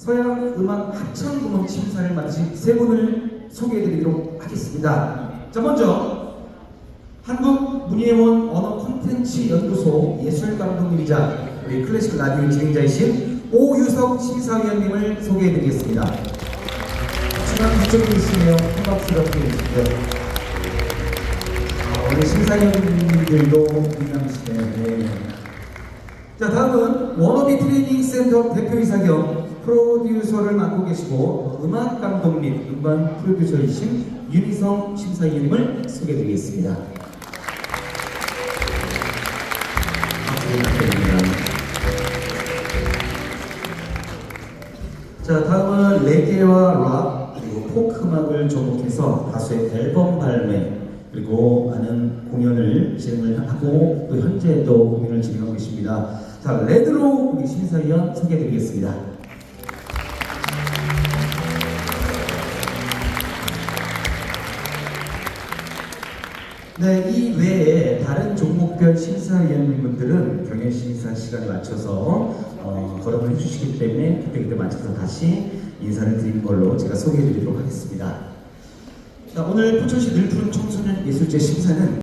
서양 음악 합창 부문 심사를 마친 세 분을 소개해드리도록 하겠습니다. 자 먼저 한국문예원 언어 콘텐츠 연구소 예술 감독님이자 우리 클래식 라디오 진행자이신 오유석 심사위원님을 소개해드리겠습니다. 중앙 뒤쪽에 계시네요. 큰 박수로 부탁드리고요. 아, 우리 심사위원님들도 유명하시네요. 네. 자 다음은 워너비 트레이닝 센터 대표이사 겸 프로듀서를 맡고 계시고 음악 감독 및 음반 프로듀서이신 윤희성 심사위원님을 소개드리겠습니다. 자 다음은 레게와 락 그리고 포크 음악을 접목해서 다수의 앨범 발매 그리고 많은 공연을 진행을 하고 또 현재 또 공연을 진행하고 계십니다. 자 레드로 우리 심사위원 소개드리겠습니다. 네, 이 외에 다른 종목별 심사위원님분들은 경연 심사 시간에 맞춰서 어, 걸음을 해주시기 때문에 그때 그때 맞춰서 다시 인사를 드리는 걸로 제가 소개해드리도록 하겠습니다. 자, 오늘 포천시 늘푸른 청소년 예술제 심사는